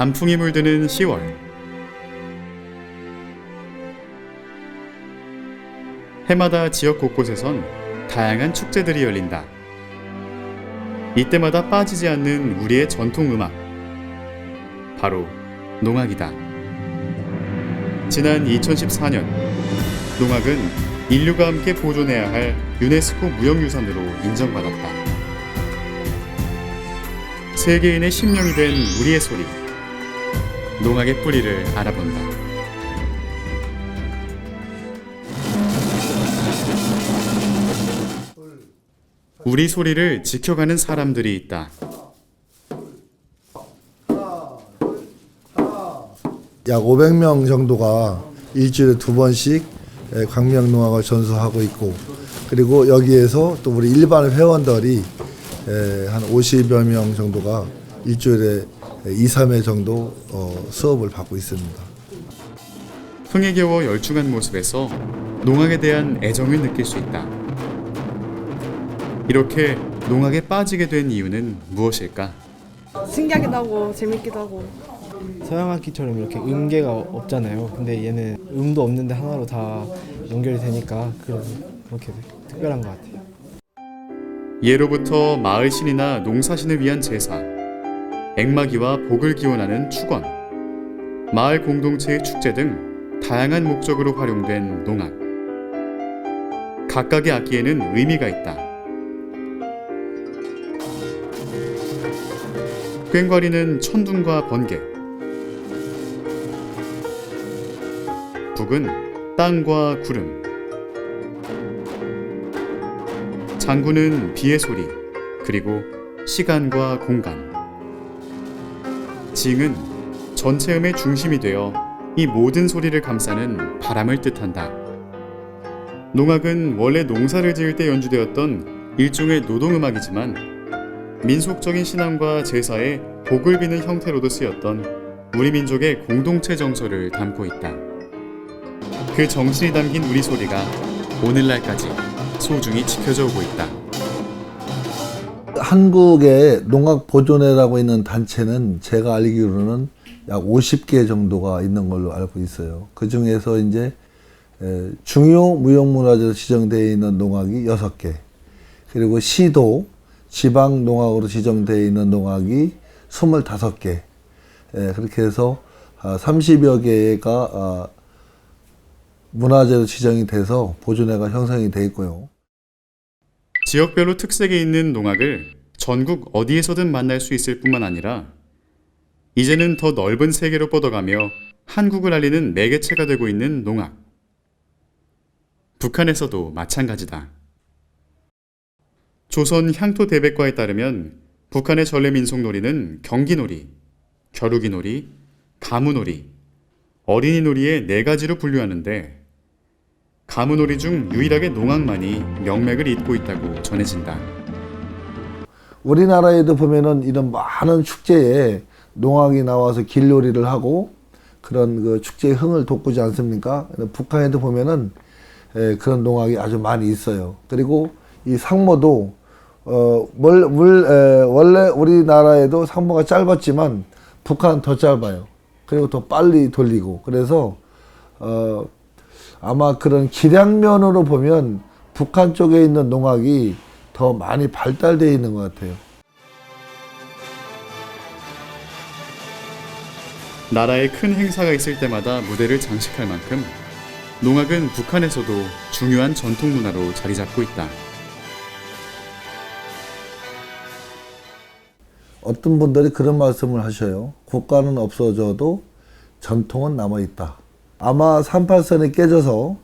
단풍이 물드는 10월 해마다 지역 곳곳에선 다양한 축제들이 열린다. 이때마다 빠지지 않는 우리의 전통 음악 바로 농악이다. 지난 2014년 농악은 인류가 함께 보존해야 할 유네스코 무형유산으로 인정받았다. 세계인의 심령이 된 우리의 소리 농악의 뿌리를 알아본다. 우리 소리를 지켜가는 사람들이 있다. 약 500명 정도가 일주일에 두 번씩 에, 광명농악을 전수하고 있고 그리고 여기에서 또 우리 일반 회원들이 에, 한 50여 명 정도가 일주일에 2, 3회 정도 어, 수업을 받고 있습니다. 흥에 겨워 열중한 모습에서 농악에 대한 애정을 느낄 수 있다. 이렇게 농악에 빠지게 된 이유는 무엇일까? 신기하기도 하고 재밌기도 하고 서양 악기처럼 이렇게 음계가 없잖아요. 근데 얘는 음도 없는데 하나로 다 연결이 되니까 그래서 그렇게 특별한 것 같아요. 예로부터 마을 신이나 농사신을 위한 제사, 액마기와 복을 기원하는 축원, 마을 공동체의 축제 등 다양한 목적으로 활용된 농악. 각각의 악기에는 의미가 있다. 꽹과리는 천둥과 번개, 북은 땅과 구름, 장구는 비의 소리, 그리고 시간과 공간. 징은 전체 음의 중심이 되어 이 모든 소리를 감싸는 바람을 뜻한다. 농악은 원래 농사를 지을 때 연주되었던 일종의 노동음악이지만 민속적인 신앙과 제사에 복을 비는 형태로도 쓰였던 우리 민족의 공동체 정서를 담고 있다. 그 정신이 담긴 우리 소리가 오늘날까지 소중히 지켜져 오고 있다. 한국의 농악 보존회라고 있는 단체는 제가 알기로는 약 50개 정도가 있는 걸로 알고 있어요. 그 중에서 이제 에, 중요 무형문화재로 지정되어 있는 농악이 6개, 그리고 시도 지방 농악으로 지정되어 있는 농악이 25개, 에, 그렇게 해서 아, 30여 개가 아, 문화재로 지정이 돼서 보존회가 형성이 돼 있고요. 지역별로 특색이 있는 농악을 전국 어디에서든 만날 수 있을 뿐만 아니라 이제는 더 넓은 세계로 뻗어가며 한국을 알리는 매개체가 되고 있는 농악. 북한에서도 마찬가지다. 조선 향토 대백과에 따르면 북한의 전래 민속놀이는 경기놀이, 겨루기놀이, 가무놀이, 어린이놀이의 네 가지로 분류하는데 가무놀이 중 유일하게 농악만이 명맥을 잇고 있다고 전해진다. 우리나라에도 보면은 이런 많은 축제에 농악이 나와서 길놀이를 하고 그런 그 축제의 흥을 돋구지 않습니까? 북한에도 보면은 에, 그런 농악이 아주 많이 있어요. 그리고 이 상모도 어, 물, 물, 에, 원래 우리나라에도 상모가 짧았지만 북한은 더 짧아요. 그리고 더 빨리 돌리고 그래서 어, 아마 그런 기량면으로 보면 북한 쪽에 있는 농악이 더 많이 발달되어 있는 것 같아요. 나라에 큰 행사가 있을 때마다 무대를 장식할 만큼 농악은 북한에서도 중요한 전통 문화로 자리 잡고 있다. 어떤 분들이 그런 말씀을 하셔요. 국가는 없어져도 전통은 남아 있다. 아마 38선이 깨져서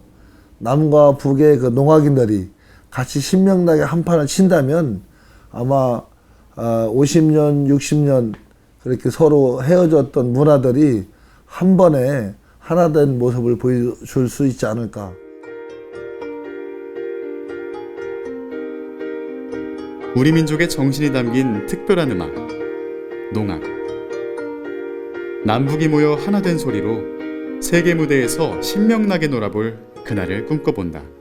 남과 북의 그 농악인들이 같이 신명나게 한 판을 친다면 아마 50년, 60년 그렇게 서로 헤어졌던 문화들이 한 번에 하나 된 모습을 보여줄 수 있지 않을까. 우리 민족의 정신이 담긴 특별한 음악, 농악. 남북이 모여 하나 된 소리로 세계 무대에서 신명나게 놀아볼 그날을 꿈꿔본다.